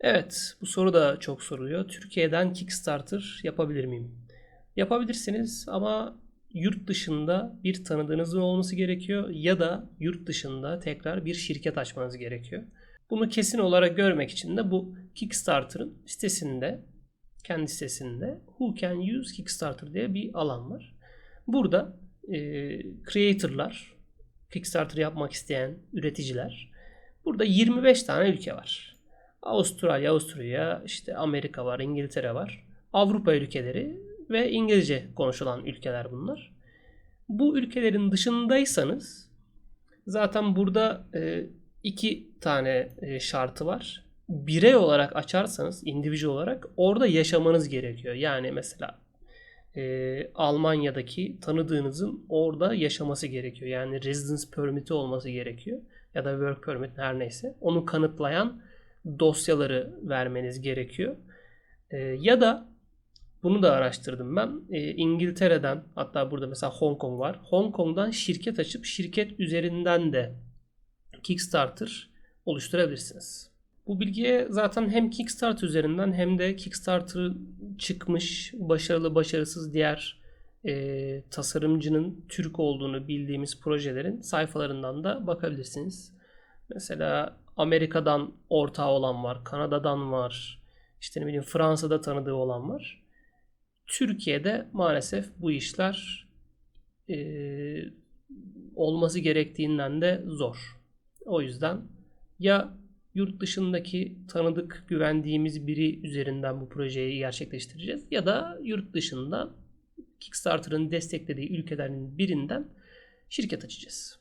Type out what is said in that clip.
Evet, bu soru da çok soruluyor. Türkiye'den Kickstarter yapabilir miyim? Yapabilirsiniz ama yurt dışında bir tanıdığınızın olması gerekiyor ya da yurt dışında tekrar bir şirket açmanız gerekiyor. Bunu kesin olarak görmek için de bu Kickstarter'ın sitesinde, kendi sitesinde Who Can Use Kickstarter diye bir alan var. Burada e, creator'lar, Kickstarter yapmak isteyen üreticiler, burada 25 tane ülke var. Avustralya, Avusturya, işte Amerika var, İngiltere var. Avrupa ülkeleri ve İngilizce konuşulan ülkeler bunlar. Bu ülkelerin dışındaysanız zaten burada e, iki tane e, şartı var. Birey olarak açarsanız, individual olarak orada yaşamanız gerekiyor. Yani mesela e, Almanya'daki tanıdığınızın orada yaşaması gerekiyor. Yani residence permit'i olması gerekiyor. Ya da work permit her neyse. Onu kanıtlayan dosyaları vermeniz gerekiyor. E, ya da bunu da araştırdım ben. E, İngiltere'den hatta burada mesela Hong Kong var. Hong Kong'dan şirket açıp şirket üzerinden de Kickstarter oluşturabilirsiniz. Bu bilgiye zaten hem Kickstarter üzerinden hem de Kickstarter çıkmış başarılı başarısız diğer e, tasarımcının Türk olduğunu bildiğimiz projelerin sayfalarından da bakabilirsiniz. Mesela Amerika'dan ortağı olan var, Kanada'dan var, işte ne bileyim Fransa'da tanıdığı olan var. Türkiye'de maalesef bu işler e, olması gerektiğinden de zor. O yüzden ya yurt dışındaki tanıdık güvendiğimiz biri üzerinden bu projeyi gerçekleştireceğiz ya da yurt dışında Kickstarter'ın desteklediği ülkelerin birinden şirket açacağız.